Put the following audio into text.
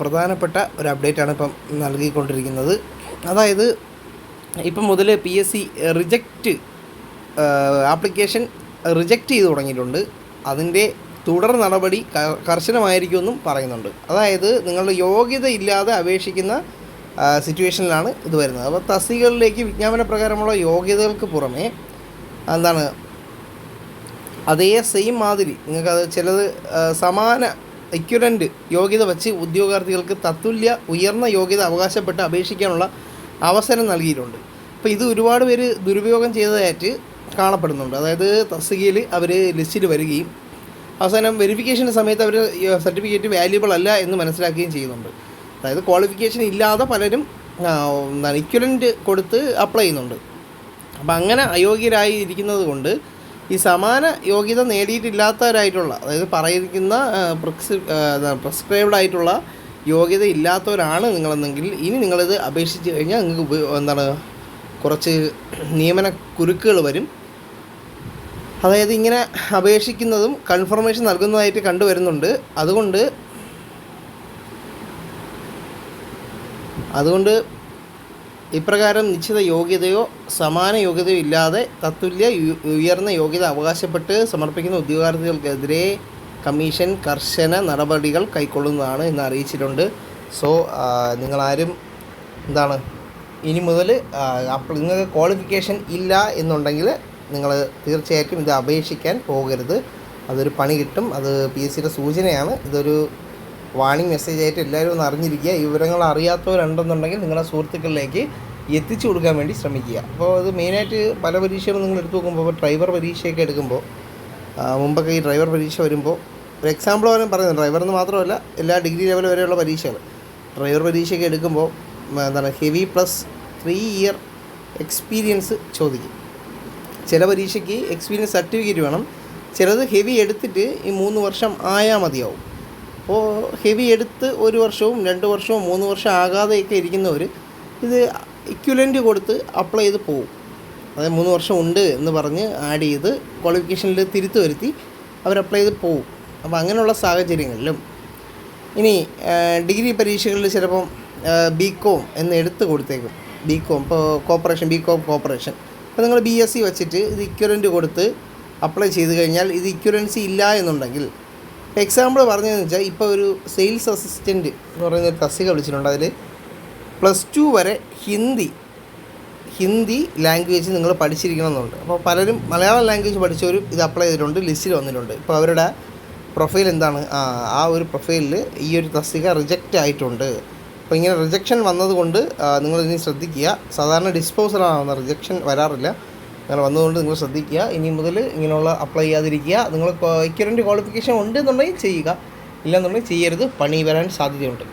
പ്രധാനപ്പെട്ട ഒരു അപ്ഡേറ്റാണ് ഇപ്പം നൽകിക്കൊണ്ടിരിക്കുന്നത്. അതായത് ഇപ്പം മുതൽ P S C reject application reject ചെയ്ത് തുടങ്ങിയിട്ടുണ്ട്. അതിന്റെ തുടർ നടപടി കർശനമായിരിക്കുമെന്നും പറയുന്നുണ്ട്. അതായത് നിങ്ങളുടെ യോഗ്യത ഇല്ലാതെ അപേക്ഷിക്കുന്ന സിറ്റുവേഷനിലാണ് ഇത് വരുന്നത്. അപ്പോൾ തസ്തികകളിലേക്ക് വിജ്ഞാപന പ്രകാരമുള്ള യോഗ്യതകൾക്ക് പുറമേ എന്താണ്? അതേ സെയിം മാതിരി നിങ്ങൾക്കത് ചിലത് സമാന ഇക്വലന്റ് യോഗ്യത വച്ച് ഉദ്യോഗാർത്ഥികൾക്ക് തത്തുല്യ ഉയർന്ന യോഗ്യത അവകാശപ്പെട്ട് അപേക്ഷിക്കാനുള്ള അവസരം നൽകിയിട്ടുണ്ട്. അപ്പോൾ ഇത് ഒരുപാട് പേര് ദുരുപയോഗം ചെയ്തതായിട്ട് കാണപ്പെടുന്നുണ്ട്. അതായത് തസ്തികയിൽ അവർ ലിസ്റ്റിൽ വരികയും അവസാനം വെരിഫിക്കേഷൻ സമയത്ത് അവർ സർട്ടിഫിക്കറ്റ് വാല്യുബിൾ അല്ല എന്ന് മനസ്സിലാക്കുകയും ചെയ്യുന്നുണ്ട്. അതായത് ക്വാളിഫിക്കേഷൻ ഇല്ലാതെ പലരും ഇക്വലന്റ് കൊടുത്ത് അപ്ലൈ ചെയ്യുന്നുണ്ട്. അപ്പം അങ്ങനെ അയോഗ്യരായി ഇരിക്കുന്നത് കൊണ്ട് ഈ സമാന യോഗ്യത നേടിയിട്ടില്ലാത്തവരായിട്ടുള്ള അതായത് പറയുന്ന പ്രിസ്ക്രൈബ്ഡ് ആയിട്ടുള്ള യോഗ്യത ഇല്ലാത്തവരാണ് നിങ്ങളെന്നെങ്കിൽ ഇനി നിങ്ങളിത് അപേക്ഷിച്ച് കഴിഞ്ഞാൽ നിങ്ങൾക്ക് എന്താണ് കുറച്ച് നിയമന കുരുക്കുകൾ വരും. അതായത് ഇങ്ങനെ അപേക്ഷിക്കുന്നതും കൺഫർമേഷൻ നൽകുന്നതായിട്ട് കണ്ടുവരുന്നുണ്ട്. അതുകൊണ്ട് അതുകൊണ്ട് ഇപ്രകാരം നിശ്ചിത യോഗ്യതയോ സമാന യോഗ്യതയോ ഇല്ലാതെ തത്തുല്യ ഉയർന്ന യോഗ്യത അവകാശപ്പെട്ട് സമർപ്പിക്കുന്ന ഉദ്യോഗാർത്ഥികൾക്കെതിരെ കമ്മീഷൻ കർശന നടപടികൾ കൈക്കൊള്ളുന്നതാണ് എന്ന് അറിയിച്ചിട്ടുണ്ട്. സോ നിങ്ങളാരും എന്താണ് ഇനി മുതൽ നിങ്ങൾക്ക് ക്വാളിഫിക്കേഷൻ ഇല്ല എന്നുണ്ടെങ്കിൽ നിങ്ങൾ തീർച്ചയായിട്ടും ഇത് അപേക്ഷിക്കാൻ പോകരുത്. അതൊരു പണി കിട്ടും. അത് പി എസ് സിയുടെ സൂചനയാണ്. ഇതൊരു വാണിംഗ് മെസ്സേജ് ആയിട്ട് എല്ലാവരും ഒന്ന് അറിഞ്ഞിരിക്കുക. ഈ വിവരങ്ങൾ അറിയാത്തവരുണ്ടെന്നുണ്ടെങ്കിൽ നിങ്ങളുടെ സുഹൃത്തുക്കളിലേക്ക് എത്തിച്ചു കൊടുക്കാൻ വേണ്ടി ശ്രമിക്കുക. അപ്പോൾ അത് മെയിനായിട്ട് പല പരീക്ഷകളും നിങ്ങൾ എടുത്തു നോക്കുമ്പോൾ ഡ്രൈവർ പരീക്ഷയൊക്കെ എടുക്കുമ്പോൾ മുമ്പൊക്കെ ഈ ഡ്രൈവർ പരീക്ഷ വരുമ്പോൾ ഒരു എക്സാമ്പിൾ പോലും പറയുന്നത് ഡ്രൈവർ എന്ന് മാത്രമല്ല എല്ലാ ഡിഗ്രി ലെവൽ വരെയുള്ള പരീക്ഷകൾ. ഡ്രൈവർ പരീക്ഷയൊക്കെ എടുക്കുമ്പോൾ എന്താണ് heavy plus three year experience ചോദിക്കും. ചില പരീക്ഷയ്ക്ക് എക്സ്പീരിയൻസ് സർട്ടിഫിക്കറ്റ് വേണം. ചിലത് ഹെവി എടുത്തിട്ട് ഈ മൂന്ന് വർഷം ആയാൽ മതിയാവും. അപ്പോൾ ഹെവി എടുത്ത് ഒരു വർഷവും രണ്ട് വർഷവും മൂന്ന് വർഷം ആകാതെയൊക്കെ ഇരിക്കുന്നവർ ഇത് ഇക്വലന്റ് കൊടുത്ത് അപ്ലൈ ചെയ്ത് പോകും അതായത് മൂന്ന് വർഷം ഉണ്ട് എന്ന് പറഞ്ഞ് ആഡ് ചെയ്ത് ക്വാളിഫിക്കേഷനിൽ തിരുത്തു വരുത്തി അവർ അപ്ലൈ ചെയ്ത് പോകും അപ്പോൾ അങ്ങനെയുള്ള സാഹചര്യങ്ങളിലും ഇനി ഡിഗ്രി പരീക്ഷകളിൽ ചിലപ്പം ബി കോം എന്ന് എടുത്ത് കൊടുത്തേക്കും. ബി കോം ഇപ്പോൾ കോപ്പറേഷൻ ബി കോം കോപ്പറേഷൻ അപ്പോൾ നിങ്ങൾ ബി എസ് സി വെച്ചിട്ട് ഇത് ഇക്വലന്റ് കൊടുത്ത് അപ്ലൈ ചെയ്ത് കഴിഞ്ഞാൽ ഇത് ഇക്വലൻസി ഇല്ല എന്നുണ്ടെങ്കിൽ എക്സാമ്പിൾ പറഞ്ഞതെന്ന് വെച്ചാൽ ഇപ്പോൾ ഒരു സെയിൽസ് അസിസ്റ്റന്റ് എന്ന് പറയുന്ന ഒരു തസ്തിക വിളിച്ചിട്ടുണ്ട്. അതിൽ പ്ലസ് ടു വരെ ഹിന്ദി ഹിന്ദി ലാംഗ്വേജ് നിങ്ങൾ പഠിച്ചിരിക്കണമെന്നുണ്ട്. അപ്പോൾ പലരും മലയാളം ലാംഗ്വേജ് പഠിച്ചവരും ഇത് അപ്ലൈ ചെയ്തിട്ടുണ്ട് ലിസ്റ്റിൽ വന്നിട്ടുണ്ട്. ഇപ്പോൾ അവരുടെ പ്രൊഫൈൽ എന്താണ്? ആ ഒരു പ്രൊഫൈലിൽ ഈ ഒരു തസ്തിക റിജക്റ്റ് ആയിട്ടുണ്ട്. അപ്പോൾ ഇങ്ങനെ റിജക്ഷൻ വന്നതുകൊണ്ട് നിങ്ങൾ ഇനി ശ്രദ്ധിക്കുക. സാധാരണ ഡിസ്പോസലാണ് റിജക്ഷൻ വരാറില്ല. അങ്ങനെ വന്നതുകൊണ്ട് നിങ്ങൾ ശ്രദ്ധിക്കുക. ഇനി മുതൽ ഇങ്ങനെയുള്ള അപ്ലൈ ചെയ്യാതിരിക്കുക. നിങ്ങൾ ഇക്വലന്റ് ക്വാളിഫിക്കേഷൻ ഉണ്ട് എന്നുണ്ടെങ്കിൽ ചെയ്യുക. ഇല്ലെന്നുണ്ടെങ്കിൽ ചെയ്യരുത്. പണി വരാൻ സാധ്യതയുണ്ട്.